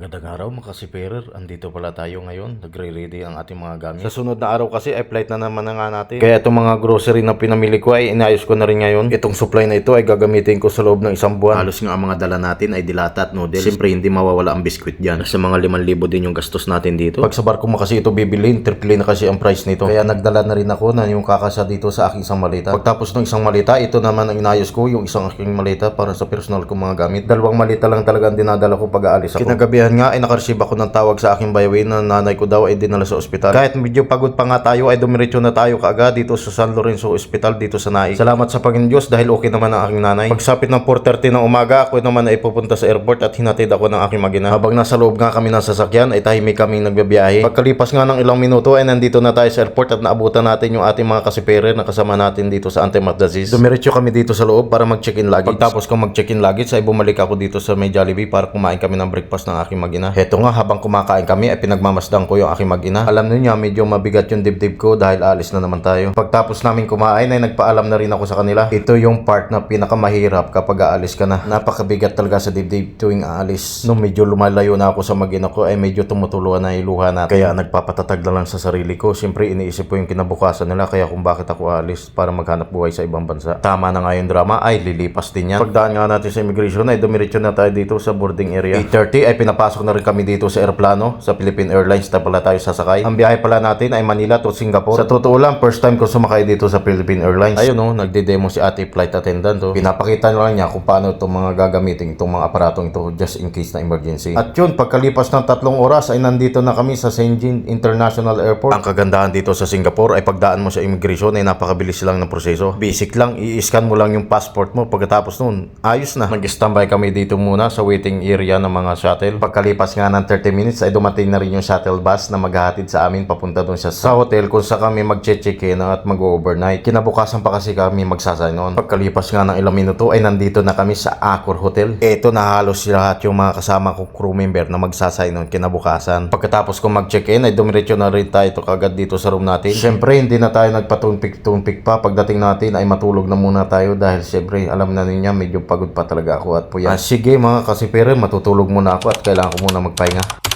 Magandang araw mga kasiperer, andito pala tayo ngayon, nagre-ready ang ating mga gamit. Sa sunod na araw kasi ay flight na naman na nga natin. Kaya itong mga grocery na pinamili ko ay inayos ko na rin ngayon. Itong supply na ito ay gagamitin ko sa loob ng isang buwan. Halos nga ang mga dala natin ay dilata at noodles. Siyempre hindi mawawala ang biskwit dyan. Sa mga 5,000 din yung gastos natin dito. Pag sa barko mo kasi ito bibilin, triple na kasi ang price nito. Kaya nagdala na rin ako na yung kakasa dito sa aking isang malita. Pagtapos ng isang malita, ito naman ang inayos ko, yung isang aking malita para sa personal kong mga gamit. Dalawang malita lang talaga ang dinadala ko pag aalis ako. Kinagabihan nga ay nakareceive ako ng tawag sa aking bayawin na nanay ko daw ay dinala sa ospital. Kahit medyo pagod pa nga tayo ay dumiretso na tayo kaagad dito sa San Lorenzo Hospital dito sa Naik. Salamat sa Panginoon Diyos dahil okay naman ang aking nanay. Pagsapit ng 4.30 ng umaga, ako naman ay pupunta sa airport at hinatid ako ng aking magina. Habang nasa loob nga kami ng sasakyan ay tahimik kaming nagbabiyahe. Pagkalipas nga ng ilang minuto ay nandito na tayo sa airport at naabutan natin yung ating mga kasiperer na kasama natin dito sa Antemat Disease. Dumiretso kami dito sa loob para mag-check-in luggage. Pagtapos kong mag-check-in luggage ay bumalik ako dito sa may Jollibee para kumain kami ng breakfast ng aking magina. Heto nga habang kumakain kami ay pinagmamasdan ko yung aking magina. Alam niyo medyo mabigat yung dibdib ko dahil alis na naman tayo. Pagtapos namin kumain ay nagpaalam na rin ako sa kanila. Ito yung part na pinakamahirap kapag aalis ka na. Napakabigat talaga sa dibdib tuwing aalis. Nung medyo lumalayo na ako sa magina ko ay medyo tumutuluan na yung luha natin. Kaya nagpapatatag na lang sa sarili ko. Siyempre iniisip ko yung kinabukasan nila kaya kung bakit ako aalis para maghanap buhay sa ibang bansa. Tama na nga yung drama ay lilipas din yan. Pagdaan nga natin sa immigration ay dumiretso na tayo dito sa boarding area. 8.30 ay pinapasok na rin kami dito sa aeroplano sa Philippine Airlines na pala tayo sasakay. Ang biyahe pala natin ay Manila to Singapore. Sa totoo lang, first time ko sumakay dito sa Philippine Airlines. Ayun no, nagde-demo si ate flight attendant to. Pinapakita na lang niya kung paano itong mga gagamitin itong mga aparatong ito just in case na emergency. At yun, pagkalipas ng tatlong oras ay nandito na kami sa Shenzhen International Airport. Ang kagandahan dito sa Singapore ay pagdaan mo sa immigration ay napakabilis lang ng proseso. Basic lang, i-scan mo lang yung passport mo. Pagkatapos nun, ayos na. Nag-standby kami dito muna sa waiting area ng mga shuttle. Pagkalipas nga ng 30 minutes ay dumating na rin yung shuttle bus na maghahatid sa amin papunta doon sa, sa hotel kung sa kami mag-check-in at mag-overnight. Kinabukasan pa kasi kami magsasign on. Pagkalipas nga ng ilang minuto ay nandito na kami sa Accor Hotel. Eto na halos lahat yung mga kasama kong crew member na magsasign on kinabukasan. Pagkatapos kong mag-check-in ay dumiretso na rin tayo to kagad dito sa room natin. Siyempre hindi na tayo nagpatumpik-tumpik pa. Pagdating natin ay matulog na muna tayo dahil siyempre alam na ninyo medyo pagod pa talaga ako at puya. Ah, sige mga kasipere matutulog muna ako at kailangan ko muna magpahinga.